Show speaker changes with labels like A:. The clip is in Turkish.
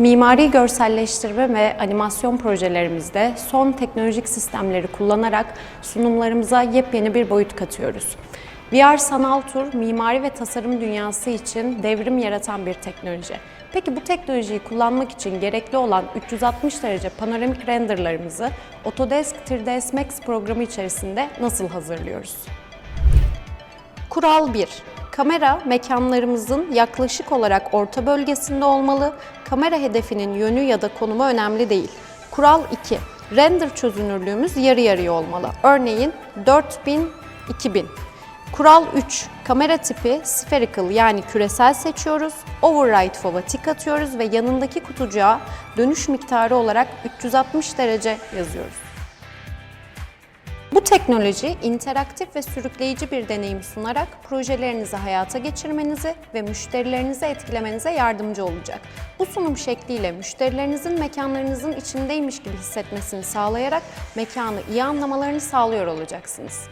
A: Mimari görselleştirme ve animasyon projelerimizde son teknolojik sistemleri kullanarak sunumlarımıza yepyeni bir boyut katıyoruz. VR Sanal Tur, mimari ve tasarım dünyası için devrim yaratan bir teknoloji. Peki bu teknolojiyi kullanmak için gerekli olan 360 derece panoramik renderlarımızı Autodesk 3ds Max programı içerisinde nasıl hazırlıyoruz? Kural 1. Kamera mekanlarımızın yaklaşık olarak orta bölgesinde olmalı. Kamera hedefinin yönü ya da konumu önemli değil. Kural 2. Render çözünürlüğümüz yarı yarıya olmalı. Örneğin 4000-2000. Kural 3. Kamera tipi spherical yani küresel seçiyoruz. Override fob'a tik atıyoruz ve yanındaki kutucuğa dönüş miktarı olarak 360 derece yazıyoruz. Bu teknoloji interaktif ve sürükleyici bir deneyim sunarak projelerinizi hayata geçirmenizi ve müşterilerinizi etkilemenize yardımcı olacak. Bu sunum şekliyle müşterilerinizin mekanlarınızın içindeymiş gibi hissetmesini sağlayarak mekanı iyi anlamalarını sağlıyor olacaksınız.